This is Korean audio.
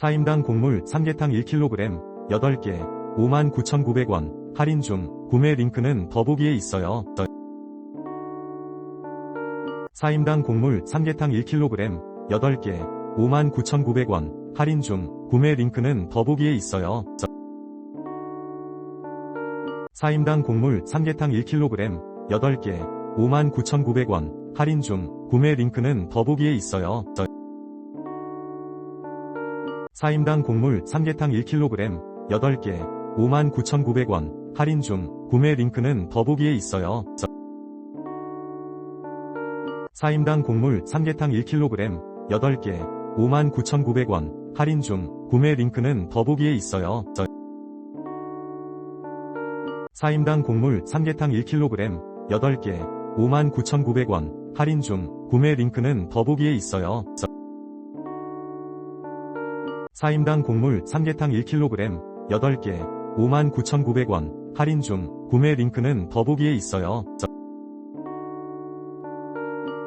4인당 곡물 삼계탕 1kg 8개 59,900원 할인 중 구매 링크는 더보기에 있어요. 4인당 곡물 삼계탕 1kg 8개 59,900원 할인 중 구매 링크는 더보기에 있어요. 4인당 곡물 삼계탕 1kg 8개 59,900원 할인 중 구매 링크는 더보기에 있어요. 4인당 곡물 삼계탕 1kg 8개 59,900원 할인 중 구매 링크는 더보기에 있어요. 4인당 곡물 삼계탕 1kg 8개 59,900원 할인 중 구매 링크는 더보기에 있어요. 4인당 곡물 삼계탕 1kg 8개 59,900원 할인 중 구매 링크는 더보기에 있어요. 4인당 곡물 삼계탕 1kg 8개 59,900원 할인 중 구매 링크는 더보기에 있어요.